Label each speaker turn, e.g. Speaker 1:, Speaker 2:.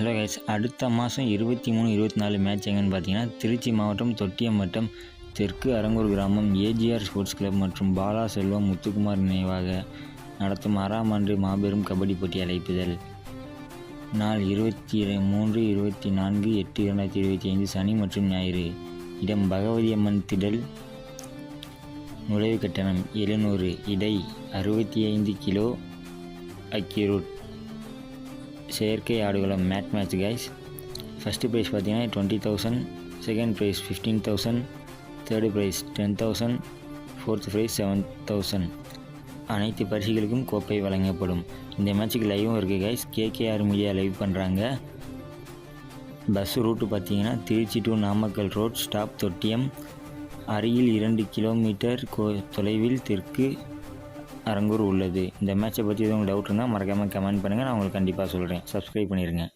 Speaker 1: Hello guys அடுத்த மாதம் இருபத்தி மூணு இருபத்தி நாலு மேட்ச் எங்கன்னு பார்த்தீங்கன்னா திருச்சி மாவட்டம் தொட்டியம் வட்டம் தெற்கு அரங்கூர் கிராமம் ஏஜிஆர் ஸ்போர்ட்ஸ் கிளப் மற்றும் பாலா செல்வம் முத்துக்குமார் நினைவாக நடத்தும் ஆறாம் ஆண்டு மாபெரும் கபடி போட்டி அழைப்புதல் நாள் இருபத்தி இர- மூன்று இருபத்தி நான்கு எட்டு இரண்டாயிரத்தி இருபத்தி ஐந்து சனி மற்றும் ஞாயிறு. இடம் பகவதி அம்மன் திடல் நுழைவு கட்டணம் எழுநூறு. இடை அறுபத்தி ஐந்து கிலோ அக்கிரூட். செயற்கை ஆடுகளம் mat match guys first prize பார்த்தீங்கன்னா twenty thousand second prize fifteen thousand third prize ten thousand fourth prize seven thousand அனைத்து பரிசுகளுக்கும் கோப்பை வழங்கப்படும். இந்த மேட்ச்சுக்கு லைவும் இருக்குது கைஸ் கேகேஆர் மீடியா லைவ் பண்ணுறாங்க பஸ் ரூட்டு பார்த்தீங்கன்னா Trichy to Namakkal road stop Thottiyam. அருகில் இரண்டு கிலோமீட்டர் கோ தொலைவில் தெற்கு அரங்கூர் உள்ளது. இந்த மேட்சை பற்றி எதுவும் டவுட் இருந்தால் மறக்காமல் கமெண்ட் பண்ணுங்கள் நான் உங்களுக்கு கண்டிப்பாக சொல்கிறேன் சப்ஸ்கிரைப் பண்ணிடுங்க